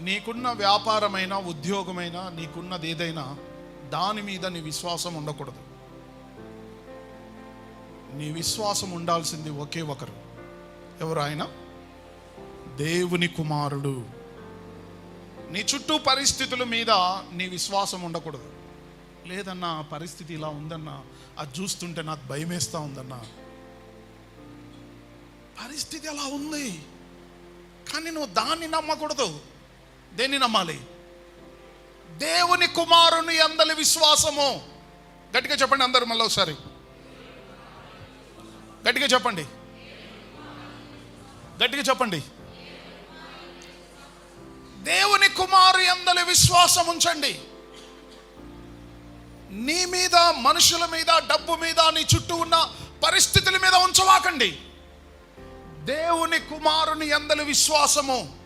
నీకున్న వ్యాపారమైన ఉద్యోగమైనా నీకున్నది ఏదైనా దాని మీద నీ విశ్వాసం ఉండకూడదు. నీ విశ్వాసం ఉండాల్సింది ఒకే ఒకరు. ఎవరు ఆయన? దేవుని కుమారుడు. నీ చుట్టూ పరిస్థితుల మీద నీ విశ్వాసం ఉండకూడదు. లేదన్నా పరిస్థితి ఇలా ఉందన్నా అది చూస్తుంటే నాకు భయమేస్తా ఉందన్నా. పరిస్థితి అలా ఉంది. కానీ నువ్వు దాన్ని నమ్మకూడదు. దేన్ని నమ్మాలి? దేవుని కుమారుని అందలి విశ్వాసము. గట్టిగా చెప్పండి అందరు మళ్ళీ ఒకసారి. గట్టిగా చెప్పండి. గట్టిగా చెప్పండి. దేవుని కుమారు అందలి విశ్వాసం ఉంచండి. నీ మీద మనుషుల మీద డబ్బు మీద నీ చుట్టూ ఉన్న పరిస్థితుల మీద ఉంచవాకండి. దేవుని కుమారుని అందలి విశ్వాసము.